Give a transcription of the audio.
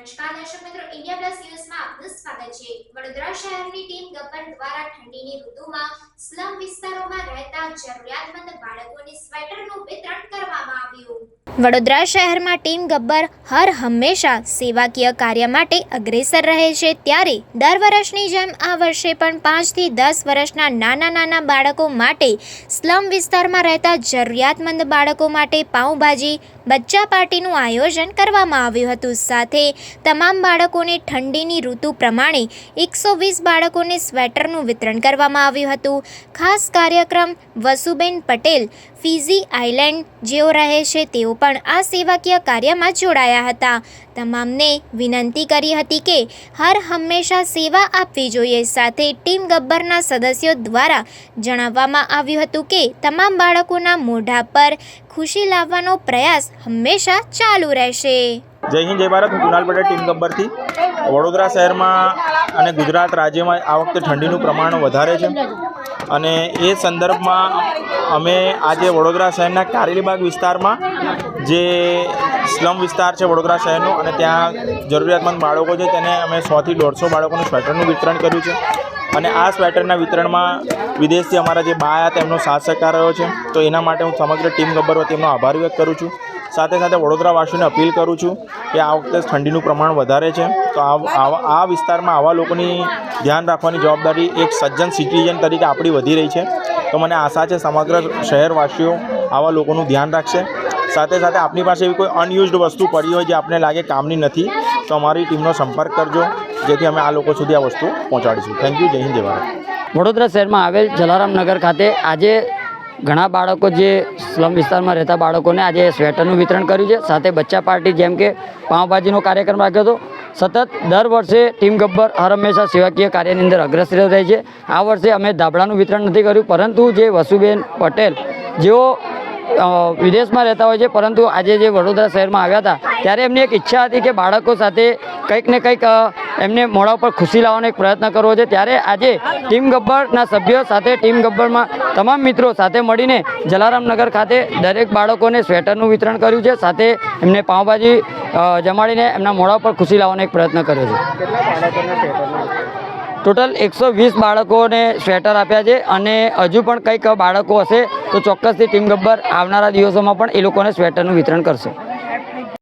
નમસ્કાર દર્શક મિત્રો ઇન્ડિયા પ્લસ ન્યૂઝમાં આપનું સ્વાગત છે. વડોદરા શહેરની ટીમ ગબ્બર દ્વારા ઠંડીની ઋતુમાં સ્લમ વિસ્તારોમાં રહેતા જરૂરિયાતમંદ બાળકોને સ્વેટરનું વડોદરા શહેરમાં ટીમ ગબ્બર હર હંમેશા સેવાકીય કાર્ય માટે અગ્રેસર રહે છે ત્યારે દર વર્ષની જેમ આ વર્ષે પણ પાંચથી દસ વર્ષના નાના નાના બાળકો માટે સ્લમ વિસ્તારમાં રહેતા જરૂરિયાતમંદ બાળકો માટે પાઉંભાજી, બચ્ચા પાર્ટીનું આયોજન કરવામાં આવ્યું હતું. સાથે તમામ બાળકોને ઠંડીની ઋતુ પ્રમાણે એકસો વીસ બાળકોને સ્વેટરનું વિતરણ કરવામાં આવ્યું હતું. ખાસ કાર્યક્રમ વસુબેન પટેલ, ફિઝી આઇલેન્ડ જેઓ રહે છે તેઓ પણ આ સેવાકીય કાર્યમાં જોડાયા હતા. તમામને વિનંતી કરી હતી કે હર હંમેશા સેવા આપવી જોઈએ. સાથે ટીમ ગબ્બરના સદસ્યો દ્વારા જણાવવામાં આવ્યું હતું કે તમામ બાળકોના મોઢા પર ખુશી લાવવાનો પ્રયાસ હંમેશા ચાલુ રહેશે. જય હિન્દ, જય ભારત. હું કુનાલ પટેલ, ટીમ ગબ્બરથી. વડોદરા શહેરમાં અને ગુજરાત રાજ્યમાં આ વખતે ઠંડીનું પ્રમાણ વધારે છે. અને એ સંદર્ભમાં અમે આજે વડોદરા શહેરના કારેલીબાગ વિસ્તારમાં જે સ્લમ વિસ્તાર છે વડોદરા શહેરનો અને ત્યાં જરૂરિયાતમંદ બાળકો છે, તેને અમે સોથી દોઢસો બાળકોનું સ્વેટરનું વિતરણ કર્યું છે. અને આ સ્વેટરના વિતરણમાં વિદેશથી અમારા જે બા હતા તેમનો સાથ સહકાર રહ્યો છે. તો એના માટે હું સમગ્ર ટીમ ગબ્બર વતી એમનો આભાર વ્યક્ત કરું છું. સાથે સાથે વડોદરાવાસીઓને અપીલ કરું છું કે આ વખતે ઠંડીનું પ્રમાણ વધારે છે. તો આ વિસ્તારમાં આવા લોકોની ધ્યાન રાખવાની જવાબદારી એક સજ્જન સિટીઝન તરીકે આપણી વધી રહી છે. તો મને આશા છે સમગ્ર શહેરવાસીઓ આવા લોકોનું ધ્યાન રાખશે. સાથે સાથે આપની પાસે એવી કોઈ અનયુઝડ વસ્તુ પડી હોય જે આપને લાગે કામની નથી, તો અમારી ટીમનો સંપર્ક કરજો, જેથી અમે આ લોકો સુધી આ વસ્તુ પહોંચાડીશું. થેન્ક યુ જય હિન્દ, જય ભારત. વડોદરા શહેરમાં આવેલ જલારામ નગર ખાતે આજે ઘણા બાળકો જે સ્લમ વિસ્તારમાં રહેતા બાળકોને આજે સ્વેટરનું વિતરણ કર્યું છે. સાથે બચ્ચા પાર્ટી જેમ કે પાઉંભાજીનો કાર્યક્રમ રાખ્યો હતો. સતત દર વર્ષે ટીમ ગબ્બર હર હંમેશા સેવાકીય કાર્યની અંદર અગ્રસર રહે છે. આ વર્ષે અમે ધાબળાનું વિતરણ નથી કર્યું, પરંતુ જે વસુબેન પટેલ, જેઓ વિદેશમાં રહેતા હોય છે, પરંતુ આજે જે વડોદરા શહેરમાં આવ્યા હતા, ત્યારે એમની એક ઈચ્છા હતી કે બાળકો સાથે કંઈક ને કંઈક એમને મોઢા ઉપર ખુશી લાવવાનો એક પ્રયત્ન કરવો છે. ત્યારે આજે ટીમ ગબ્બરના સભ્યો સાથે, ટીમ ગબ્બરમાં તમામ મિત્રો સાથે મળીને જલારામનગર ખાતે દરેક બાળકોને સ્વેટરનું વિતરણ કર્યું છે. સાથે એમને પાઉંભાજી જમાડીને એમના મોડા ઉપર ખુશી લાવવાનો એક પ્રયત્ન કર્યો છે. ટોટલ એકસો વીસ બાળકોને સ્વેટર આપ્યા છે અને હજુ પણ કંઈક બાળકો હશે તો ચોક્કસથી ટીમ ગબ્બર આવનારા દિવસોમાં પણ એ લોકોને સ્વેટરનું વિતરણ કરશે.